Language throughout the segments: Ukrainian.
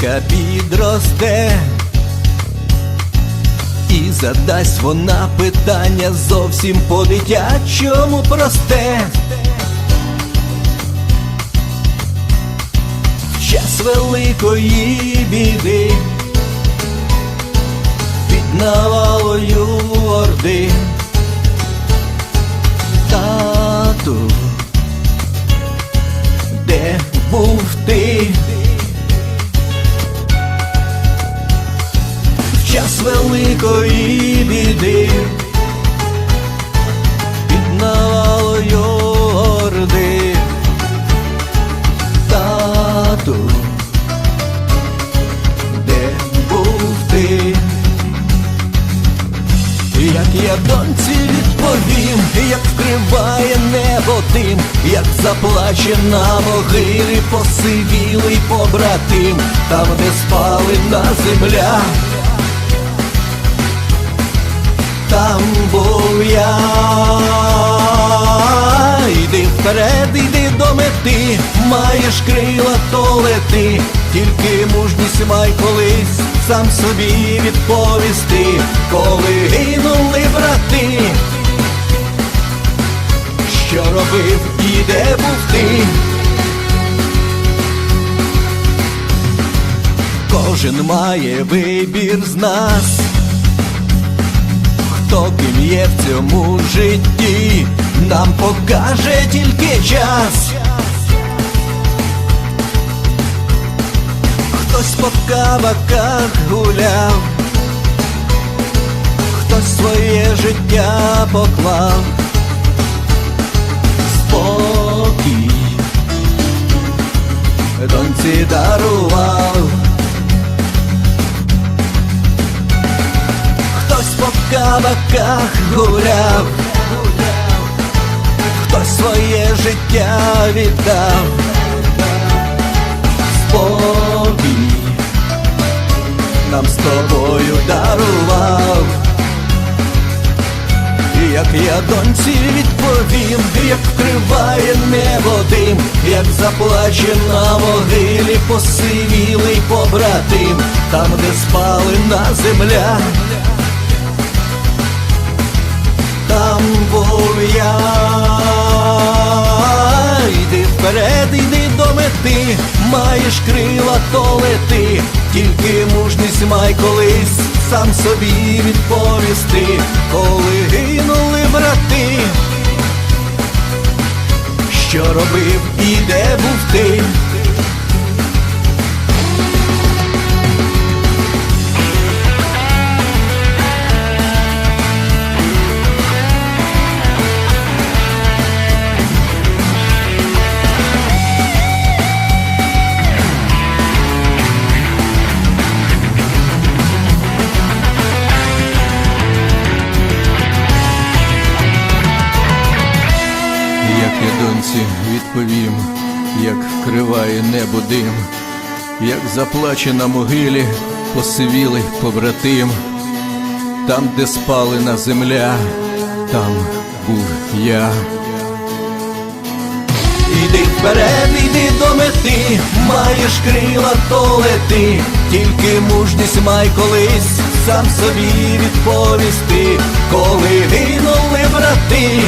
донька підросте, і задасть вона питання зовсім по-дитячому просте. В час великої біди під навалою орди. Час великої біди під навалою орди. Тату, де був ти? Як я доньці відповім, як вкриває небо тим, як заплаче на могилі посивілий побратим, там, де спалена земля, там був я. Йди вперед, йди до мети, маєш крила, то лети, тільки мужність май колись сам собі відповісти, коли гинули брати, що робив і де був ти. Кожен має вибір з нас хто ким є в цьому житті, нам покаже тільки час. Хтось по кабаках гуляв, хтось своє життя поклав. Кабаках гуляв, хтось своє життя віддав, спокій нам з тобою дарував. І Як я доньці відповім, як вкриває небо дим, як заплаче на могилі посивілий побратим, там, де спалена земля. Там був я. Вперед, йди до мети, маєш крила, то лети, тільки мужність май колись сам собі відповісти, коли гинули брати, що робив і де був ти. Доньці відповім, як вкриває небо дим, як заплаче на могилі посивілий побратим, там, де спалена земля, там був я. Іди вперед, іди до мети, маєш крила, то лети, тільки мужність май колись сам собі відповісти, коли гинули брати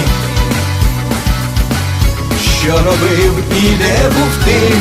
що робив і де був ти,